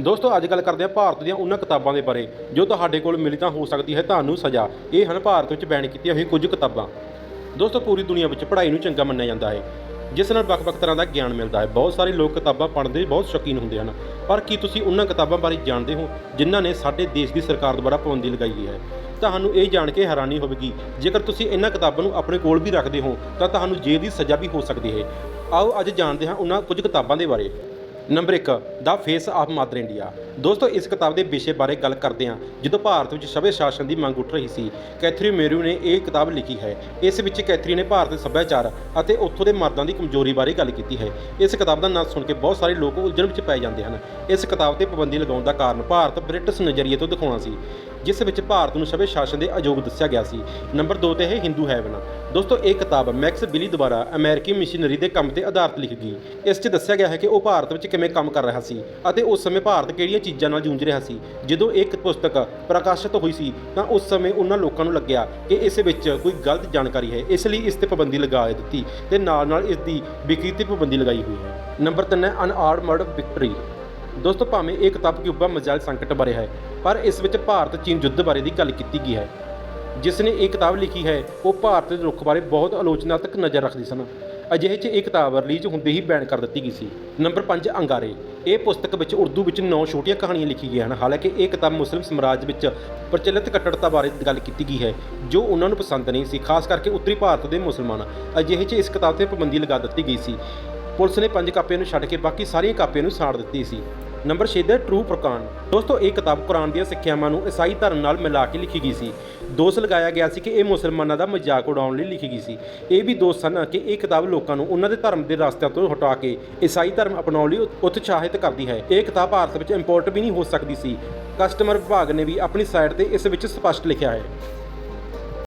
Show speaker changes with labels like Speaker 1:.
Speaker 1: ਦੋਸਤੋ, ਅੱਜ ਗੱਲ ਕਰਦੇ ਹਾਂ ਭਾਰਤ ਦੀਆਂ ਉਹਨਾਂ ਕਿਤਾਬਾਂ ਦੇ ਬਾਰੇ। ਜੋ ਤੁਹਾਡੇ ਕੋਲ ਮਿਲੀ ਤਾਂ ਹੋ ਸਕਦੀ ਹੈ ਤੁਹਾਨੂੰ ਸਜ਼ਾ। ਇਹ ਹਨ ਭਾਰਤ ਵਿੱਚ ਬੈਨ ਕੀਤੀਆਂ ਹੋਈਆਂ ਕੁਝ ਕਿਤਾਬਾਂ। ਦੋਸਤੋ, ਪੂਰੀ ਦੁਨੀਆ ਵਿੱਚ ਪੜ੍ਹਾਈ ਨੂੰ ਚੰਗਾ ਮੰਨਿਆ ਜਾਂਦਾ ਹੈ। ਜਿਸ ਨਾਲ ਵੱਖ-ਵੱਖ ਤਰ੍ਹਾਂ ਦਾ ਗਿਆਨ ਮਿਲਦਾ ਹੈ। ਬਹੁਤ ਸਾਰੇ ਲੋਕ ਕਿਤਾਬਾਂ ਪੜ੍ਹਨ ਦੇ ਬਹੁਤ ਸ਼ੌਕੀਨ ਹੁੰਦੇ ਹਨ। ਪਰ ਕੀ ਤੁਸੀਂ ਉਹਨਾਂ ਕਿਤਾਬਾਂ ਬਾਰੇ ਜਾਣਦੇ ਹੋ ਜਿਨ੍ਹਾਂ ਨੇ ਸਾਡੇ ਦੇਸ਼ ਦੀ ਸਰਕਾਰ ਦੁਆਰਾ ਪਾਬੰਦੀ ਲਗਾਈ ਹੈ? ਤੁਹਾਨੂੰ ਇਹ ਜਾਣ ਕੇ ਹੈਰਾਨੀ ਹੋਵੇਗੀ, ਜੇਕਰ ਤੁਸੀਂ ਇਹਨਾਂ ਕਿਤਾਬਾਂ ਨੂੰ ਆਪਣੇ ਕੋਲ ਵੀ ਰੱਖਦੇ ਹੋ, ਤਾਂ ਤੁਹਾਨੂੰ ਜੇਲ੍ਹ ਦੀ ਸਜ਼ਾ ਵੀ ਹੋ ਸਕਦੀ ਹੈ। ਆਓ, ਅੱਜ ਜਾਣਦੇ ਹਾਂ ਉਹਨਾਂ ਕੁਝ ਕਿਤਾਬਾਂ ਦੇ ਬਾਰੇ। ਨੰਬਰ 1 ਦਾ ਫੇਸ ਆਫ ਮਦਰ ਇੰਡੀਆ ਦੋਸਤੋ, ਇਸ ਕਿਤਾਬ ਦੇ ਵਿਸ਼ੇ ਬਾਰੇ ਗੱਲ ਕਰਦੇ ਹਾਂ। ਜਦੋਂ ਭਾਰਤ ਵਿੱਚ ਸਭੇ ਸ਼ਾਸਨ ਦੀ ਮੰਗ ਉੱਠ ਰਹੀ ਸੀ ਕੈਥਰੀ ਮੇਰੂ ਨੇ ਇਹ ਕਿਤਾਬ ਲਿਖੀ ਹੈ। ਇਸ ਵਿੱਚ ਕੈਥਰੀ ਨੇ ਭਾਰਤ ਦੇ ਸੱਭਿਆਚਾਰ ਅਤੇ ਉੱਥੋਂ ਦੇ ਮਰਦਾਂ ਦੀ ਕਮਜ਼ੋਰੀ ਬਾਰੇ ਗੱਲ ਕੀਤੀ ਹੈ। ਇਸ ਕਿਤਾਬ ਦਾ ਨਾਂ ਸੁਣ ਕੇ ਬਹੁਤ ਸਾਰੇ ਲੋਕ ਉਲਝਣ ਵਿੱਚ ਪੈ ਜਾਂਦੇ ਹਨ। ਇਸ ਕਿਤਾਬ ਤੇ ਪਾਬੰਦੀ ਲਗਾਉਣ ਦਾ ਕਾਰਨ ਭਾਰਤ ਬ੍ਰਿਟਿਸ਼ ਨਜ਼ਰੀਏ ਤੋਂ ਦਿਖਾਉਣਾ ਸੀ, ਜਿਸ ਵਿੱਚ ਭਾਰਤ ਨੂੰ ਸਭੇ ਸ਼ਾਸਨ ਦੇ ਅਯੋਗ ਦੱਸਿਆ ਗਿਆ ਸੀ। ਨੰਬਰ 2 ਤੇ ਹੈ ਹਿੰਦੂ ਹੈਵਨ ਦੋਸਤੋ, ਇਹ ਕਿਤਾਬ ਮੈਕਸ ਬਿਲੀ ਦੁਆਰਾ ਅਮਰੀਕੀ ਮਿਸ਼ਨਰੀ ਦੇ ਕੰਮ ਤੇ ਆਧਾਰਿਤ ਲਿਖੀ ਗਈ। ਇਸ 'ਚ ਦੱਸਿਆ ਗਿਆ ਹੈ ਕਿ ਉਹ ਭਾਰਤ ਵਿੱਚ ਕਿਵੇਂ ਕੰਮ ਕਰ ਰਿਹਾ ਸੀ ਅਤੇ ਉਸ ਸਮੇਂ ਭਾਰਤ ਕਿਹੜੀਆਂ ਚੀਜ਼ਾਂ ਨਾਲ ਜੂਝ ਰਿਹਾ ਸੀ। ਜਦੋਂ ਇਹ ਪੁਸਤਕ ਪ੍ਰਕਾਸ਼ਿਤ ਹੋਈ ਸੀ, ਤਾਂ ਉਸ ਸਮੇਂ ਉਹਨਾਂ ਲੋਕਾਂ ਨੂੰ ਲੱਗਿਆ ਕਿ ਇਸ ਵਿੱਚ ਕੋਈ ਗਲਤ ਜਾਣਕਾਰੀ ਹੈ। ਇਸ ਲਈ ਇਸ ਤੇ ਪਾਬੰਦੀ ਲਗਾ ਦਿੱਤੀ ਤੇ ਨਾਲ ਨਾਲ ਇਸ ਦੀ ਵਿਕਰੀ ਤੇ ਪਾਬੰਦੀ ਲਗਾਈ ਹੋਈ ਹੈ। ਨੰਬਰ 3 ਹੈ, ਅਨਆਰਮਡ ਵਿਕਟਰੀ। ਦੋਸਤੋ, ਭਾਵੇਂ ਇਹ ਕਿਤਾਬ ਕਿਊਬਾ ਮਜ਼ਾਇਲ ਸੰਕਟ ਬਾਰੇ ਹੈ, ਪਰ ਇਸ ਵਿੱਚ ਭਾਰਤ ਚੀਨ ਯੁੱਧ ਬਾਰੇ ਦੀ ਗੱਲ ਕੀਤੀ ਗਈ ਹੈ। ਜਿਸ ਨੇ ਇਹ ਕਿਤਾਬ ਲਿਖੀ ਹੈ, ਉਹ ਭਾਰਤ ਦੇ ਰੁੱਖ ਬਾਰੇ ਬਹੁਤ ਆਲੋਚਨਾਤਮਕ ਨਜ਼ਰ ਰੱਖਦੀ ਸਨ। ਅਜਿਹੇ 'ਚ ਇਹ ਕਿਤਾਬ ਰਿਲੀਜ਼ ਹੁੰਦੇ ਹੀ ਬੈਨ ਕਰ ਦਿੱਤੀ ਗਈ ਸੀ। ਨੰਬਰ 5 ਅੰਗਾਰੇ। ਇਹ ਪੁਸਤਕ ਵਿੱਚ ਉਰਦੂ ਵਿੱਚ ਨੌ ਛੋਟੀਆਂ ਕਹਾਣੀਆਂ ਲਿਖੀ ਗਈਆਂ ਹਨ। ਹਾਲਾਂਕਿ ਇਹ ਕਿਤਾਬ ਮੁਸਲਿਮ ਸਮਾਜ ਵਿੱਚ ਪ੍ਰਚਲਿਤ ਕੱਟੜਤਾ ਬਾਰੇ ਗੱਲ ਕੀਤੀ ਗਈ ਹੈ, ਜੋ ਉਹਨਾਂ ਨੂੰ ਪਸੰਦ ਨਹੀਂ ਸੀ, ਖਾਸ ਕਰਕੇ ਉੱਤਰੀ ਭਾਰਤ ਦੇ ਮੁਸਲਮਾਨ। ਅਜਿਹੇ 'ਚ ਇਸ ਕਿਤਾਬ ਤੇ ਪਾਬੰਦੀ ਲਗਾ ਦਿੱਤੀ ਗਈ ਸੀ। ਪੁਲਿਸ ਨੇ ਪੰਜ ਕਾਪੀਆਂ ਨੂੰ ਛੱਡ ਕੇ ਬਾਕੀ ਸਾਰੀਆਂ ਕਾਪੀਆਂ ਨੂੰ ਸਾੜ ਦਿੱਤੀ ਸੀ। ਨੰਬਰ 6 ਹੈ ਟਰੂ ਕੁਰਾਨ ਦੋਸਤੋ, ਇਹ ਕਿਤਾਬ ਕੁਰਾਨ ਦੀਆਂ ਸਿੱਖਿਆਵਾਂ ਨੂੰ ਈਸਾਈ ਧਰਮ ਨਾਲ ਮਿਲਾ ਕੇ ਲਿਖੀ ਗਈ ਸੀ। ਦੋਸ਼ ਲਗਾਇਆ ਗਿਆ ਸੀ ਕਿ ਇਹ ਮੁਸਲਮਾਨਾਂ ਦਾ ਮਜ਼ਾਕ ਉਡਾਉਣ ਲਈ ਲਿਖੀ ਗਈ ਸੀ। ਇਹ ਵੀ ਦੋਸ਼ ਸਨ ਕਿ ਇਹ ਕਿਤਾਬ ਲੋਕਾਂ ਨੂੰ ਉਹਨਾਂ ਦੇ ਧਰਮ ਦੇ ਰਸਤਿਆਂ ਤੋਂ ਹਟਾ ਕੇ ਈਸਾਈ ਧਰਮ ਅਪਣਾਉਣ ਲਈ ਉਤਸ਼ਾਹਿਤ ਕਰਦੀ ਹੈ। ਇਹ ਕਿਤਾਬ ਭਾਰਤ ਵਿੱਚ ਇੰਪੋਰਟ ਵੀ ਨਹੀਂ ਹੋ ਸਕਦੀ ਸੀ। ਕਸਟਮਰ ਵਿਭਾਗ ਨੇ ਵੀ ਆਪਣੀ ਸਾਈਟ ਤੇ ਇਸ ਵਿੱਚ ਸਪਸ਼ਟ ਲਿਖਿਆ ਹੈ।